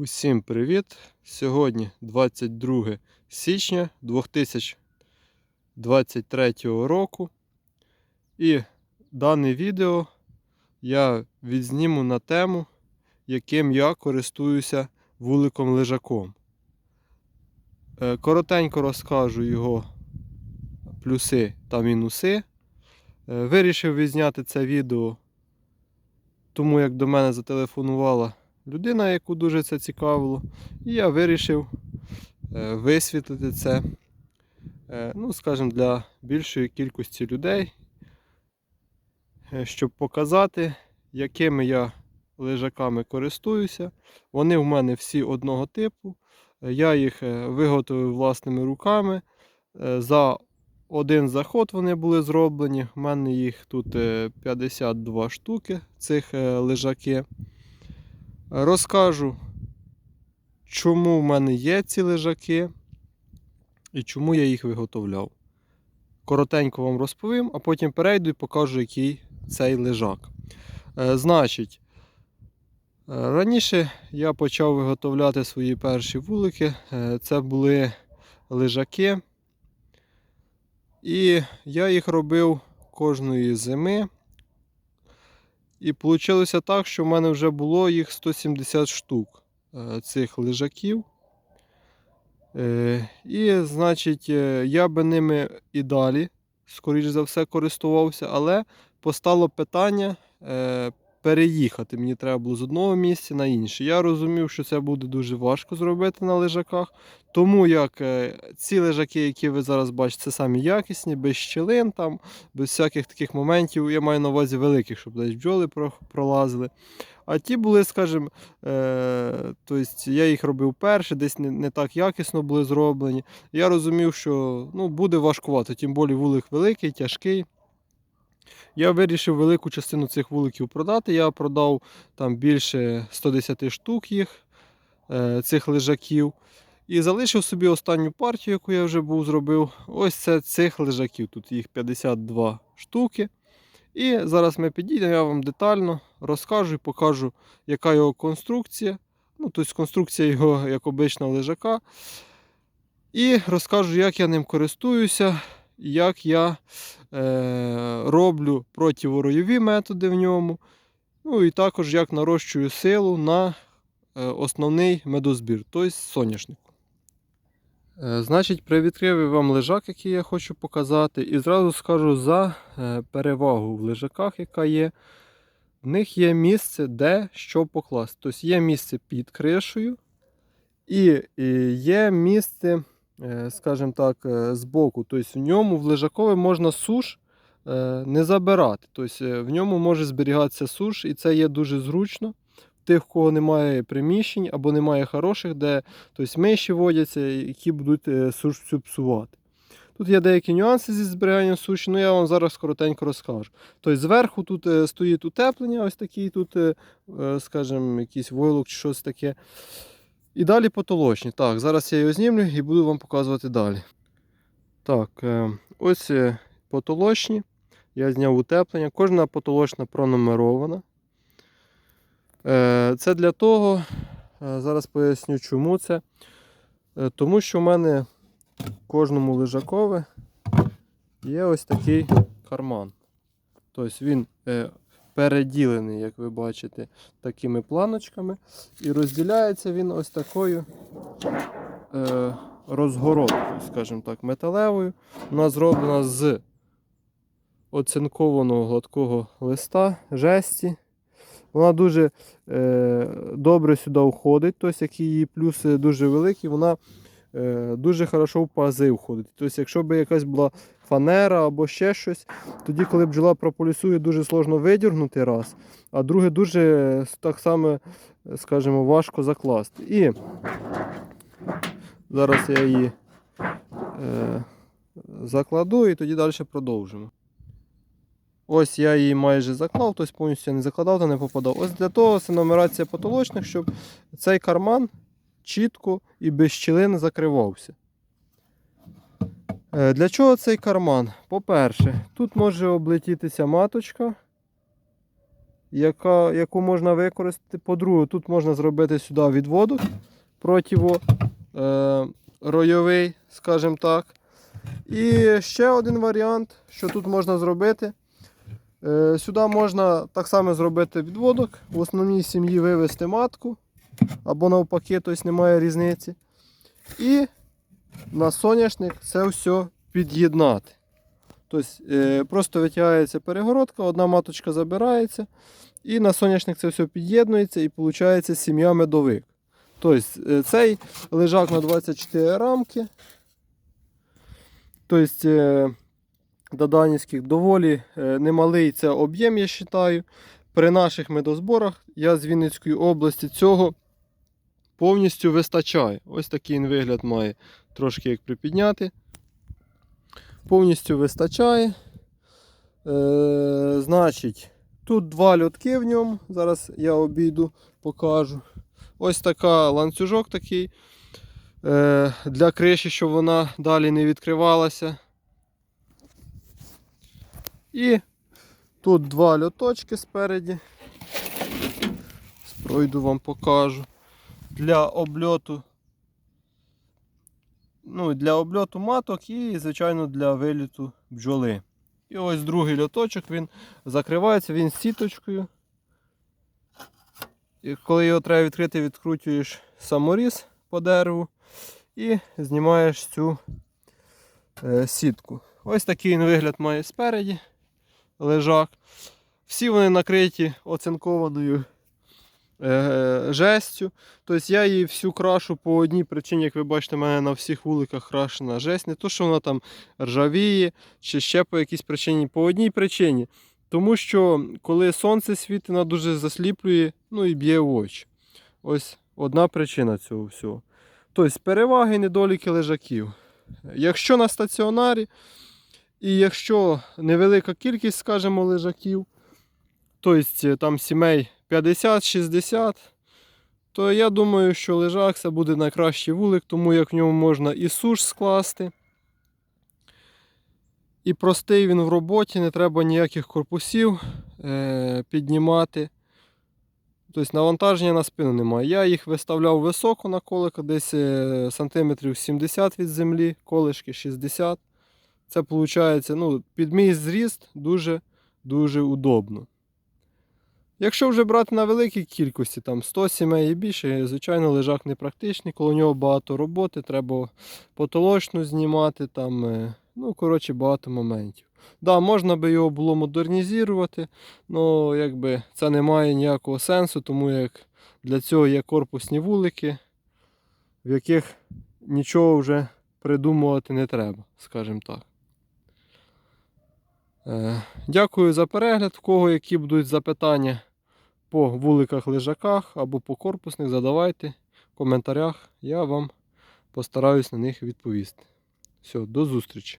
Усім привіт! Сьогодні 22 січня 2023 року. І дане відео я відзніму на тему, яким я користуюся вуликом лежаком. Е, Коротенько розкажу його плюси та мінуси. Е, Вирішив відзняти це відео, тому як до мене зателефонувала людина, яку дуже це цікавило. І я вирішив е, висвітлити це, е, ну, скажімо, для більшої кількості людей, е, щоб показати, якими я лежаками користуюся. Вони в мене всі одного типу. Я їх виготовив власними руками. За один заход вони були зроблені. У мене їх тут е, 52 штуки, цих лежаки. Розкажу, чому в мене є ці лежаки і чому я їх виготовляв. Коротенько вам розповім, а потім перейду і покажу, який цей лежак. Е, значить, е, раніше я почав виготовляти свої перші вулики. Е, це були лежаки. І я їх робив кожної зими. І вийшло так, що в мене вже було їх 170 штук е, цих лежаків. Е, І, значить, е, я би ними і далі, скоріш за все, користувався, але постало питання переїхати. Мені треба було з одного місця на інше. Я розумів, що це буде дуже важко зробити на лежаках. Тому як е, ці лежаки, які ви зараз бачите, це самі якісні, без щілин, там, без всяких таких моментів. Я маю на увазі великих, щоб десь бджоли пролазили. А ті були, скажімо, е, тобто я їх робив перше, десь не, не так якісно були зроблені. Я розумів, що ну, буде важкувато, тим більше вулик великий, тяжкий. Я вирішив велику частину цих вуликів продати. Я продав там більше 110 штук їх, е, цих лежаків. І залишив собі останню партію, яку я вже був зробив. Ось це цих лежаків. Тут їх 52 штуки. І зараз ми підійдемо, я вам детально розкажу і покажу, яка його конструкція. Ну, тобто конструкція його як обичного лежака. І розкажу, як я ним користуюся, як я е, роблю противоройові методи в ньому. Ну і також як нарощую силу на е, основний медозбір, тобто соняшник. Е, Значить, привідкрив вам лежак, який я хочу показати, і зразу скажу за е, перевагу в лежаках, яка є. В них є місце, де що покласти. Тобто є місце під кришею, і є місце, скажімо так, е, збоку. Тобто в ньому в лежакові можна суш е, не забирати. Тобто е, в ньому може зберігатися суш, і це є дуже зручно. Тих, в кого немає приміщень або немає хороших, де тобто, миші водяться, які будуть е, суш цю псувати. Тут є деякі нюанси зі зберіганням суші, ну я вам зараз коротенько розкажу. Тобто зверху тут е, стоїть утеплення, ось такий тут, е, е, скажімо, якийсь войлок чи щось таке. І далі потолочні. Так, зараз я його знімлю і буду вам показувати далі. Так, е, ось е, потолочні. Я зняв утеплення. Кожна потолочна пронумерована. Е, Це для того, зараз поясню, чому це. Тому що в мене в кожному лежакові є ось такий карман. Тобто він переділений, як ви бачите, такими планочками. І розділяється він ось такою е, розгородкою, скажімо так, металевою. Вона зроблена з оцинкованого гладкого листа, жесті. Вона дуже е, добре сюди входить, тобто, які її плюси дуже великі, вона дуже хорошо в пази входить. Тобто, якщо б якась була фанера або ще щось, тоді, коли бджола прополісує, дуже сложно видіргнути раз, а друге дуже е, так само, е, скажімо, важко закласти. І зараз я її е, закладу і тоді далі продовжимо. Ось я її майже заклав, тобто повністю я не закладав та не попадав. Ось для того це нумерація потолочних, щоб цей карман чітко і без щілин закривався. Е, Для чого цей карман? По-перше, тут може облетітися маточка. яка, яку можна використати. По-друге, тут можна зробити сюди відводок противо е, скажімо так. І ще один варіант, що тут можна зробити. Е, сюди можна так само зробити відводок. В основній сім'ї вивести матку. Або навпаки, тобто немає різниці. І на соняшник це все під'єднати. Тобто е, просто витягається перегородка, одна маточка забирається, і на соняшник це все під'єднується і виходить сім'я медовик. Тобто е, цей лежак на 24 рамки. Тобто е, Даданівських доволі немалий це об'єм, я вважаю. При наших медозборах я з Вінницької області цього повністю вистачає. Ось такий він вигляд має трошки як припідняти. Повністю вистачає. Е, значить, тут два льотки в ньому. Зараз я обійду, покажу. Ось така ланцюжок такий. Е, для криші, щоб вона далі не відкривалася. І тут два льоточки спереді. Пройду вам покажу. Для обльоту. Ну, для обльоту маток і, звичайно, для виліту бджоли. І ось другий льоточок, він закривається, він сіточкою. І коли його треба відкрити, відкручуєш саморіз по дереву і знімаєш цю е, сітку. Ось такий він вигляд має спереді лежак. Всі вони накриті оцинкованою жестю. Тобто я її всю крашу по одній причині, як ви бачите, в мене на всіх вуликах крашена жесть. Не то, що вона там ржавіє, чи ще по якійсь причині. По одній причині. Тому що коли сонце світить, вона дуже засліплює, ну і б'є в очі. Ось одна причина цього всього. Тобто переваги і недоліки лежаків. Якщо на стаціонарі, і якщо невелика кількість, скажімо, лежаків, тобто там сімей 50-60, то я думаю, що лежак це буде найкращий вулик, тому як в ньому можна і суш скласти. І простий він в роботі, не треба ніяких корпусів е- піднімати. Тобто навантаження на спину немає. Я їх виставляв високо на колика, десь е, сантиметрів 70 від землі, колишки 60. Це виходить, ну, під мій зріст дуже-дуже удобно. Якщо вже брати на великій кількості, там 100 сімей і більше, звичайно, лежак непрактичний, коло нього багато роботи, треба потолочну знімати, там, е, ну, коротше, багато моментів. Да, можна би його було модернізувати, але якби це не має ніякого сенсу, тому як для цього є корпусні вулики, в яких нічого вже придумувати не треба, скажімо так. Е, Дякую за перегляд. В кого які будуть запитання по вуликах лежаках або по корпусних, задавайте в коментарях. Я вам постараюсь на них відповісти. Все, до зустрічі!